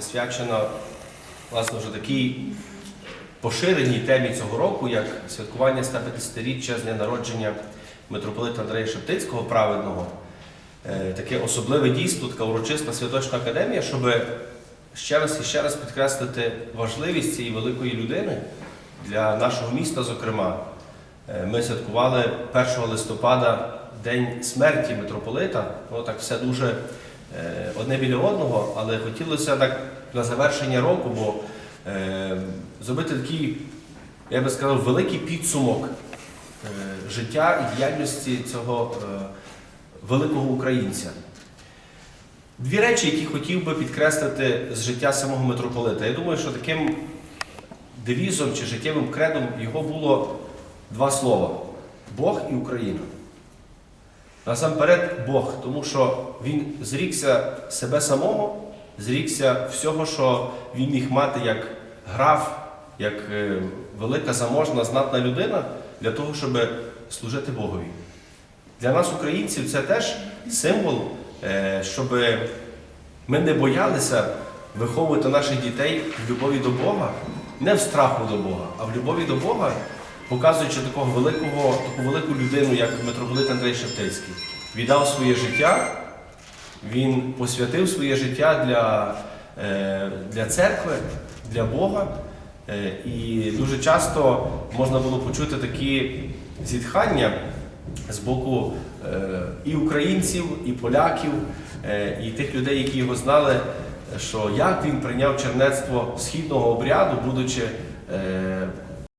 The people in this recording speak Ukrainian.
присвячена власне вже такій поширеній темі цього року, як святкування 150-річчя з дня народження митрополита Андрея Шептицького праведного. Е, Таке особливе дійство, така урочиста святочна академія, щоб ще раз і ще раз підкреслити важливість цієї великої людини для нашого міста, зокрема. Е, Ми святкували 1 листопада День смерті митрополита. Воно так все дуже одне біля одного, але хотілося так на завершення року, бо е, зробити такий, я би сказав, великий підсумок е, життя і діяльності цього е, великого українця. Дві речі, які хотів би підкреслити з життя самого митрополита. Я думаю, що таким девізом чи життєвим кредом його було два слова: Бог і Україна. Насамперед Бог, тому що він зрікся себе самого, зрікся всього, що він міг мати як граф, як е, велика заможна, знатна людина, для того, щоб служити Богові. Для нас, українців, це теж символ, е, щоб ми не боялися виховувати наших дітей в любові до Бога, не в страху до Бога, а в любові до Бога, показуючи такого великого, таку велику людину, як митрополит Андрей Шептицький. Віддав своє життя, він посвятив своє життя для, е, для церкви, для Бога. Е, І дуже часто можна було почути такі зітхання з боку е, і українців, і поляків, і тих людей, які його знали, що як він прийняв чернецтво східного обряду, будучи